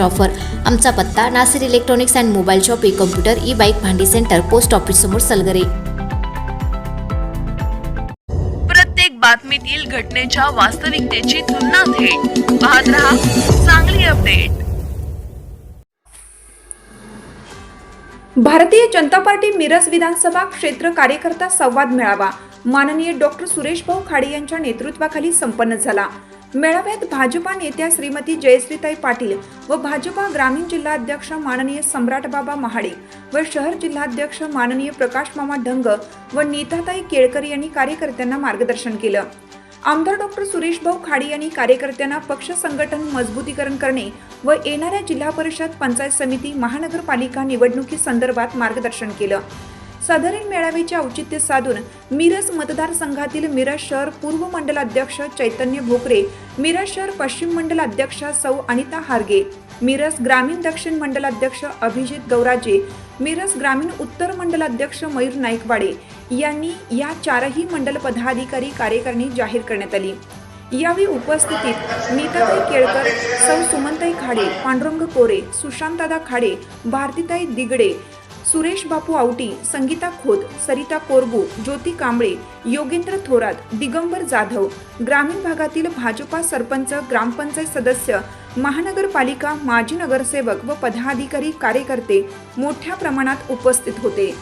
Offer आमचा पत्ता Nasir electronics and mobile shop E computer E bike भांडी centre post office समोर सलगरे. प्रत्येक बातमीतील घटनेच्या वास्तविकतेची तुलना थेट. पाहत रहा चांगली अपडेट भारतीय जनता पार्टी मिरज विधानसभा क्षेत्र कार्यकर्ता संवाद मेळावा. माननीय डॉक्टर सुरेश भाऊ खाडे यांच्या नेतृत्वाखाली संपन्न झाला. मेळाव्यात भाजपा नेत्या श्रीमती जयश्रीताई पाटील व भाजपा ग्रामीण जिल्हाध्यक्ष माननीय सम्राटबाबा महाडे व शहर जिल्हाध्यक्ष माननीय प्रकाश मामा ढंग व नीताताई केळकर यांनी कार्यकर्त्यांना मार्गदर्शन केलं. आमदार डॉक्टर सुरेश भाऊ खाडे यांनी कार्यकर्त्यांना पक्ष संघटन मजबूतीकरण करणे व येणाऱ्या जिल्हा परिषद पंचायत समिती महानगरपालिका निवडणुकी संदर्भात मार्गदर्शन केलं. साधारण मेळाव्याचे औचित्य साधून मिरज मतदारसंघातील मिरज शहर पूर्व मंडलाध्यक्ष चैतन्य भोकरे मिरज शहर पश्चिम मंडलाध्यक्ष सौ अनिता हार्गे मिरज ग्रामीण दक्षिण मंडलाध्यक्ष अभिजित गौराजे मिरज ग्रामीण उत्तर मंडल अध्यक्ष मयूर नाईकवाडे यांनी या चारही मंडल पदाधिकारी कार्यकारिणी जाहीर करण्यात आली. यावेळी उपस्थितीत नीताताई केळकर सौ सुमनताई खाडे पांडुरंग कोरे सुशांतदादा खाडे भारतीताई दिगडे सुरेश बापू आवटी संगीता खोत सरिता कोरबू ज्योती कांबळे योगेंद्र थोरात दिगंबर जाधव ग्रामीण भागातील भाजपा सरपंच ग्रामपंचायत सदस्य महानगरपालिका माजी नगरसेवक व पदाधिकारी कार्यकर्ते मोठ्या प्रमाणात उपस्थित होते.